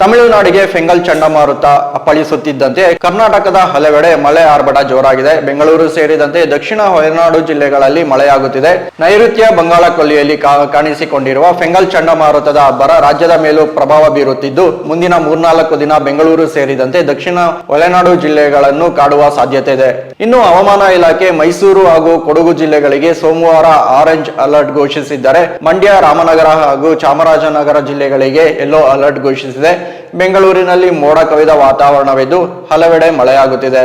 ತಮಿಳುನಾಡಿಗೆ ಫೆಂಗಲ್ ಚಂಡಮಾರುತ ಅಪ್ಪಳಿಸುತ್ತಿದ್ದಂತೆ ಕರ್ನಾಟಕದ ಹಲವೆಡೆ ಮಳೆ ಆರ್ಭಟ ಜೋರಾಗಿದೆ. ಬೆಂಗಳೂರು ಸೇರಿದಂತೆ ದಕ್ಷಿಣ ಒಳನಾಡು ಜಿಲ್ಲೆಗಳಲ್ಲಿ ಮಳೆಯಾಗುತ್ತಿದೆ. ನೈಋತ್ಯ ಬಂಗಾಳ ಕೊಲ್ಲಿಯಲ್ಲಿ ಕಾಣಿಸಿಕೊಂಡಿರುವ ಫೆಂಗಲ್ ಚಂಡಮಾರುತದ ಅಬ್ಬರ ರಾಜ್ಯದ ಮೇಲೂ ಪ್ರಭಾವ ಬೀರುತ್ತಿದ್ದು, ಮುಂದಿನ ಮೂರ್ನಾಲ್ಕು ದಿನ ಬೆಂಗಳೂರು ಸೇರಿದಂತೆ ದಕ್ಷಿಣ ಒಳನಾಡು ಜಿಲ್ಲೆಗಳನ್ನು ಕಾಡುವ ಸಾಧ್ಯತೆ ಇದೆ. ಇನ್ನು ಹವಾಮಾನ ಇಲಾಖೆ ಮೈಸೂರು ಹಾಗೂ ಕೊಡಗು ಜಿಲ್ಲೆಗಳಿಗೆ ಸೋಮವಾರ ಆರೆಂಜ್ ಅಲರ್ಟ್ ಘೋಷಿಸಿದ್ದರೆ. ಮಂಡ್ಯ, ರಾಮನಗರ ಹಾಗೂ ಚಾಮರಾಜನಗರ ಜಿಲ್ಲೆಗಳಿಗೆ ಯೆಲ್ಲೋ ಅಲರ್ಟ್ ಘೋಷಿಸಿದೆ. ಬೆಂಗಳೂರಿನಲ್ಲಿ ಮೋಡ ಕವಿದ ವಾತಾವರಣವಿದ್ದು ಹಲವೆಡೆ ಮಳೆಯಾಗುತ್ತಿದೆ.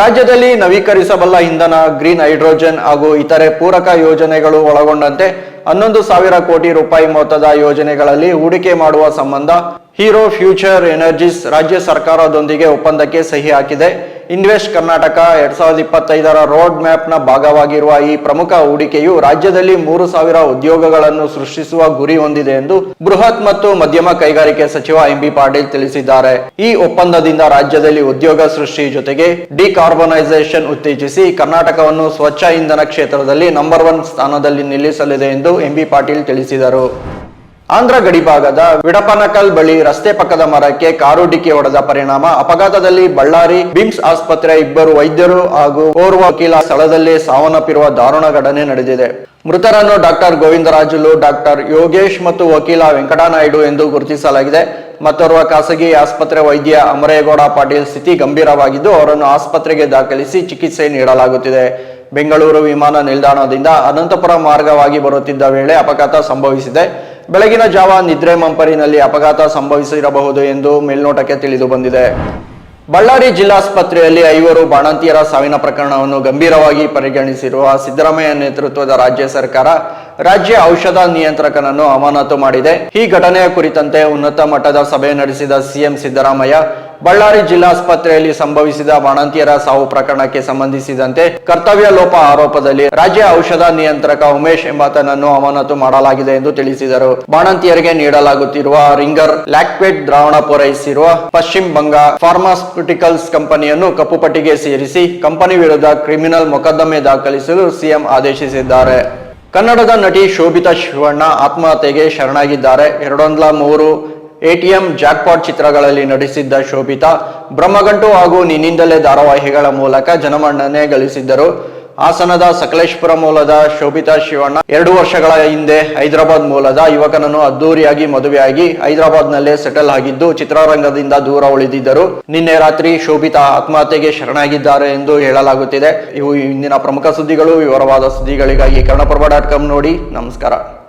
ರಾಜ್ಯದಲ್ಲಿ ನವೀಕರಿಸಬಲ್ಲ ಇಂಧನ, ಗ್ರೀನ್ ಹೈಡ್ರೋಜನ್ ಹಾಗೂ ಇತರೆ ಪೂರಕ ಯೋಜನೆಗಳು ಒಳಗೊಂಡಂತೆ ಹನ್ನೊಂದು ಸಾವಿರ ಕೋಟಿ ರೂಪಾಯಿ ಮೊತ್ತದ ಯೋಜನೆಗಳಲ್ಲಿ ಹೂಡಿಕೆ ಮಾಡುವ ಸಂಬಂಧ ಹೀರೋ ಫ್ಯೂಚರ್ ಎನರ್ಜೀಸ್ ರಾಜ್ಯ ಸರ್ಕಾರದೊಂದಿಗೆ ಒಪ್ಪಂದಕ್ಕೆ ಸಹಿ ಹಾಕಿದೆ. ಇನ್ವೆಸ್ಟ್ ಕರ್ನಾಟಕ ಎರಡ್ ಸಾವಿರದ ಇಪ್ಪತ್ತೈದರ ರೋಡ್ ಮ್ಯಾಪ್ನ ಭಾಗವಾಗಿರುವ ಈ ಪ್ರಮುಖ ಹೂಡಿಕೆಯು ರಾಜ್ಯದಲ್ಲಿ ಮೂರು ಸಾವಿರ ಉದ್ಯೋಗಗಳನ್ನು ಸೃಷ್ಟಿಸುವ ಗುರಿ ಹೊಂದಿದೆ ಎಂದು ಬೃಹತ್ ಮತ್ತು ಮಧ್ಯಮ ಕೈಗಾರಿಕೆ ಸಚಿವ ಎಂಬಿ ಪಾಟೀಲ್ ತಿಳಿಸಿದ್ದಾರೆ. ಈ ಒಪ್ಪಂದದಿಂದ ರಾಜ್ಯದಲ್ಲಿ ಉದ್ಯೋಗ ಸೃಷ್ಟಿ ಜೊತೆಗೆ ಡಿಕಾರ್ಬನೈಸೇಷನ್ ಉತ್ತೇಜಿಸಿ ಕರ್ನಾಟಕವನ್ನು ಸ್ವಚ್ಛ ಇಂಧನ ಕ್ಷೇತ್ರದಲ್ಲಿ ನಂಬರ್ ಒನ್ ಸ್ಥಾನದಲ್ಲಿ ನಿಲ್ಲಿಸಲಿದೆ ಎಂದು ಎಂಬಿ ಪಾಟೀಲ್ ತಿಳಿಸಿದರು. ಆಂಧ್ರ ಗಡಿಭಾಗದ ವಿಡಪನಕಲ್ ಬಳಿ ರಸ್ತೆ ಪಕ್ಕದ ಮರಕ್ಕೆ ಕಾರು ಡಿಕ್ಕಿ ಹೊಡೆದ ಪರಿಣಾಮ ಅಪಘಾತದಲ್ಲಿ ಬಳ್ಳಾರಿ ಬಿಮ್ಸ್ ಆಸ್ಪತ್ರೆ ಇಬ್ಬರು ವೈದ್ಯರು ಹಾಗೂ ಓರ್ವ ವಕೀಲ ಸ್ಥಳದಲ್ಲಿ ಸಾವನ್ನಪ್ಪಿರುವ ದಾರುಣ ಘಟನೆ ನಡೆದಿದೆ. ಮೃತರನ್ನು ಡಾಕ್ಟರ್ ಗೋವಿಂದರಾಜುಲು, ಡಾಕ್ಟರ್ ಯೋಗೇಶ್ ಮತ್ತು ವಕೀಲ ವೆಂಕಟನಾಯ್ಡು ಎಂದು ಗುರುತಿಸಲಾಗಿದೆ. ಮತ್ತೋರ್ವ ಖಾಸಗಿ ಆಸ್ಪತ್ರೆ ವೈದ್ಯ ಅಮರೇಗೌಡ ಪಾಟೀಲ್ ಸ್ಥಿತಿ ಗಂಭೀರವಾಗಿದ್ದು, ಅವರನ್ನು ಆಸ್ಪತ್ರೆಗೆ ದಾಖಲಿಸಿ ಚಿಕಿತ್ಸೆ ನೀಡಲಾಗುತ್ತಿದೆ. ಬೆಂಗಳೂರು ವಿಮಾನ ನಿಲ್ದಾಣದಿಂದ ಅನಂತಪುರ ಮಾರ್ಗವಾಗಿ ಬರುತ್ತಿದ್ದ ವೇಳೆ ಅಪಘಾತ ಸಂಭವಿಸಿದೆ. ಬೆಳಗಿನ ಜಾವ ನಿದ್ರೆ ಮಂಪರಿನಲ್ಲಿ ಅಪಘಾತ ಸಂಭವಿಸಿರಬಹುದು ಎಂದು ಮೇಲ್ನೋಟಕ್ಕೆ ತಿಳಿದು ಬಂದಿದೆ. ಬಳ್ಳಾರಿ ಜಿಲ್ಲಾಸ್ಪತ್ರೆಯಲ್ಲಿ ಐವರು ಬಾಣಂತಿಯರ ಸಾವಿನ ಪ್ರಕರಣವನ್ನು ಗಂಭೀರವಾಗಿ ಪರಿಗಣಿಸಿರುವ ಸಿದ್ದರಾಮಯ್ಯ ನೇತೃತ್ವದ ರಾಜ್ಯ ಸರ್ಕಾರ ರಾಜ್ಯ ಔಷಧ ನಿಯಂತ್ರಕನನ್ನು ಅಮಾನತು ಮಾಡಿದೆ. ಈ ಘಟನೆಯ ಕುರಿತಂತೆ ಉನ್ನತ ಮಟ್ಟದ ಸಭೆ ನಡೆಸಿದ ಸಿಎಂ ಸಿದ್ದರಾಮಯ್ಯ ಬಳ್ಳಾರಿ ಜಿಲ್ಲಾಸ್ಪತ್ರೆಯಲ್ಲಿ ಸಂಭವಿಸಿದ ಬಾಣಂತಿಯರ ಸಾವು ಪ್ರಕರಣಕ್ಕೆ ಸಂಬಂಧಿಸಿದಂತೆ ಕರ್ತವ್ಯ ಲೋಪ ಆರೋಪದಲ್ಲಿ ರಾಜ್ಯ ಔಷಧ ನಿಯಂತ್ರಕ ಉಮೇಶ್ ಎಂಬಾತನನ್ನು ಅಮಾನತು ಮಾಡಲಾಗಿದೆ ಎಂದು ತಿಳಿಸಿದರು. ಬಾಣಂತಿಯರಿಗೆ ನೀಡಲಾಗುತ್ತಿರುವ ರಿಂಗರ್ ಲ್ಯಾಕ್ವೇಟ್ ದ್ರಾವಣ ಪೂರೈಸಿರುವ ಪಶ್ಚಿಮ ಬಂಗಾ ಫಾರ್ಮಾಸ್ಯೂಟಿಕಲ್ಸ್ ಕಂಪನಿಯನ್ನು ಕಪ್ಪುಪಟ್ಟಿಗೆ ಸೇರಿಸಿ ಕಂಪನಿ ವಿರುದ್ಧ ಕ್ರಿಮಿನಲ್ ಮೊಕದ್ದಮೆ ದಾಖಲಿಸಲು ಸಿಎಂ ಆದೇಶಿಸಿದ್ದಾರೆ. ಕನ್ನಡದ ನಟಿ ಶೋಭಿತಾ ಶಿವಣ್ಣ ಆತ್ಮಹತ್ಯೆಗೆ ಶರಣಾಗಿದ್ದಾರೆ. ಎರಡೊಂದ್ಲ ಮೂರು ಎಟಿಎಂ ಜಾಕ್ಪಾಟ್ ಚಿತ್ರಗಳಲ್ಲಿ ನಟಿಸಿದ್ದ ಶೋಭಿತಾ ಬ್ರಹ್ಮಗಂಟು ಹಾಗೂ ನಿನ್ನಿಂದಲೇ ಧಾರಾವಾಹಿಗಳ ಮೂಲಕ ಜನಮನ್ನಣೆ ಗಳಿಸಿದ್ದರು. ಹಾಸನದ ಸಕಲೇಶ್ಪುರ ಮೂಲದ ಶೋಭಿತಾ ಶಿವಣ್ಣ ಎರಡು ವರ್ಷಗಳ ಹಿಂದೆ ಹೈದರಾಬಾದ್ ಮೂಲದ ಯುವಕನನ್ನು ಅದ್ದೂರಿಯಾಗಿ ಮದುವೆಯಾಗಿ ಹೈದರಾಬಾದ್ನಲ್ಲೇ ಸೆಟಲ್ ಆಗಿದ್ದು, ಚಿತ್ರರಂಗದಿಂದ ದೂರ ಉಳಿದಿದ್ದರು. ನಿನ್ನೆ ರಾತ್ರಿ ಶೋಭಿತಾ ಆತ್ಮಹತ್ಯೆಗೆ ಶರಣಾಗಿದ್ದಾರೆ ಎಂದು ಹೇಳಲಾಗುತ್ತಿದೆ. ಇವು ಇಂದಿನ ಪ್ರಮುಖ ಸುದ್ದಿಗಳು. ವಿವರವಾದ ಸುದ್ದಿಗಳಿಗಾಗಿ ಕನ್ನಡಪ್ರಭ ಡಾಟ್ ಕಾಮ್ ನೋಡಿ. ನಮಸ್ಕಾರ.